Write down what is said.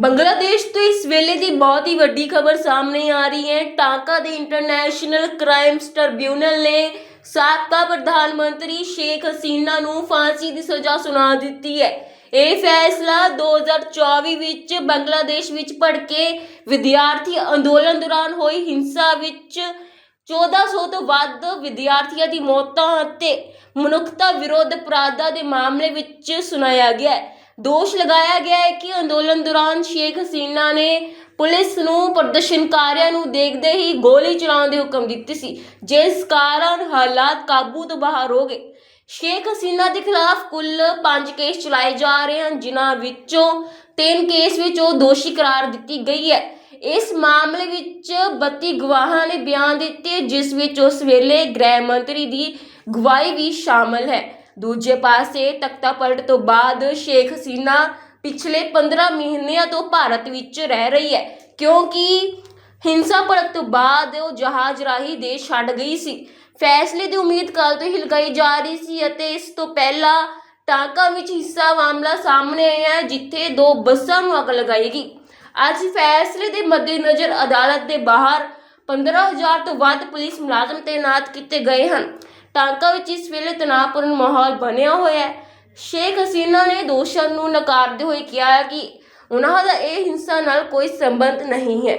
ਬੰਗਲਾਦੇਸ਼ ਤੋਂ ਇਸ ਵੇਲੇ ਦੀ ਬਹੁਤ ਹੀ ਵੱਡੀ ਖਬਰ ਸਾਹਮਣੇ ਆ ਰਹੀ ਹੈ। ਟਾਂਕਾ ਦੇ ਇੰਟਰਨੈਸ਼ਨਲ ਕ੍ਰਾਈਮਸ ਟ੍ਰਿਬਿਊਨਲ ਨੇ ਸਾਬਕਾ ਪ੍ਰਧਾਨ ਮੰਤਰੀ ਸ਼ੇਖ ਹਸੀਨਾ ਨੂੰ ਫਾਂਸੀ ਦੀ ਸਜ਼ਾ ਸੁਣਾ ਦਿੱਤੀ ਹੈ। ਇਹ ਫੈਸਲਾ 2024 ਵਿੱਚ ਬੰਗਲਾਦੇਸ਼ ਵਿੱਚ ਭੜਕੇ ਵਿਦਿਆਰਥੀ ਅੰਦੋਲਨ ਦੌਰਾਨ ਹੋਈ। ਹਿੰਸਾ ਵਿੱਚ 1400 ਤੋਂ ਵੱਧ ਵਿਦਿਆਰਥੀਆਂ ਦੀ ਮੌਤਾਂ ਅਤੇ ਮਨੁੱਖਤਾ ਵਿਰੋਧ ਅਪਰਾਧਾਂ ਦੇ ਮਾਮਲੇ ਵਿੱਚ ਸੁਣਾਇਆ ਗਿਆ ਹੈ। ਦੋਸ਼ ਲਗਾਇਆ ਗਿਆ ਹੈ ਕਿ ਅੰਦੋਲਨ ਦੌਰਾਨ ਸ਼ੇਖ ਹਸੀਨਾ ਨੇ ਪੁਲਿਸ ਨੂੰ ਪ੍ਰਦਰਸ਼ਨਕਾਰੀਆਂ ਨੂੰ ਦੇਖਦੇ ਹੀ ਗੋਲੀ ਚਲਾਉਣ ਦੇ ਹੁਕਮ ਦਿੱਤੇ ਸੀ, ਜਿਸ ਕਾਰਨ ਹਾਲਾਤ ਕਾਬੂ ਤੋਂ ਬਾਹਰ ਹੋ ਗਏ। ਸ਼ੇਖ ਹਸੀਨਾ ਦੇ ਖਿਲਾਫ ਕੁੱਲ 5 ਕੇਸ ਚਲਾਏ ਜਾ ਰਹੇ ਹਨ, ਜਿਨ੍ਹਾਂ ਵਿੱਚੋਂ 3 ਕੇਸ ਵਿੱਚ ਉਹ ਦੋਸ਼ੀ ਕਰਾਰ ਦਿੱਤੀ ਗਈ ਹੈ। ਇਸ ਮਾਮਲੇ ਵਿੱਚ 32 ਗਵਾਹਾਂ ਨੇ ਬਿਆਨ ਦਿੱਤੇ, ਜਿਸ ਵਿੱਚ ਉਸ ਵੇਲੇ ਗ੍ਰਹਿ ਮੰਤਰੀ ਦੀ ਗਵਾਹੀ ਵੀ ਸ਼ਾਮਲ ਹੈ। ਦੂਜੇ ਪਾਸੇ ਤਖਤਾ ਪਲਟ ਤੋਂ ਬਾਅਦ ਸ਼ੇਖ ਹਸੀਨਾ ਪਿਛਲੇ 15 ਮਹੀਨਿਆਂ ਤੋਂ ਭਾਰਤ ਵਿੱਚ ਰਹਿ ਰਹੀ ਹੈ, ਕਿਉਂਕਿ ਹਿੰਸਾ ਭੜਕ ਤੋਂ ਬਾਅਦ ਉਹ ਜਹਾਜ਼ ਰਾਹੀਂ ਦੇਸ਼ ਛੱਡ ਗਈ ਸੀ। ਫੈਸਲੇ ਦੀ ਉਮੀਦ ਕੱਲ ਤੋਂ ਹੀ ਲਗਾਈ ਜਾ ਰਹੀ ਸੀ ਅਤੇ ਇਸ ਤੋਂ ਪਹਿਲਾਂ ਟਾਂਕਾ ਵਿੱਚ ਹਿੱਸਾ ਮਾਮਲਾ ਸਾਹਮਣੇ ਆਇਆ ਜਿੱਥੇ ਦੋ ਬੱਸਾਂ ਨੂੰ ਅੱਗ ਲਗਾਈ ਗਈ। ਅੱਜ ਫੈਸਲੇ ਦੇ ਮੱਦੇਨਜ਼ਰ ਅਦਾਲਤ ਦੇ ਬਾਹਰ 15000 ਤੋਂ ਵੱਧ ਪੁਲਿਸ ਮੁਲਾਜ਼ਮ ਤੈਨਾਤ ਕੀਤੇ ਗਏ ਹਨ। ਕਾਂਕਾ ਵਿੱਚ ਇਸ ਵੇਲੇ ਤਣਾਅਪੂਰਨ ਮਾਹੌਲ ਬਣਿਆ ਹੋਇਆ ਹੈ, ਸ਼ੇਖ ਹਸੀਨਾ ਨੇ ਦੋਸ਼ਾਂ ਨੂੰ ਨਕਾਰਦੇ ਹੋਏ ਕਿਹਾ ਕਿ ਉਹਨਾਂ ਦਾ ਇਹ ਹਿੰਸਾ ਨਾਲ ਕੋਈ ਸੰਬੰਧ ਨਹੀਂ ਹੈ।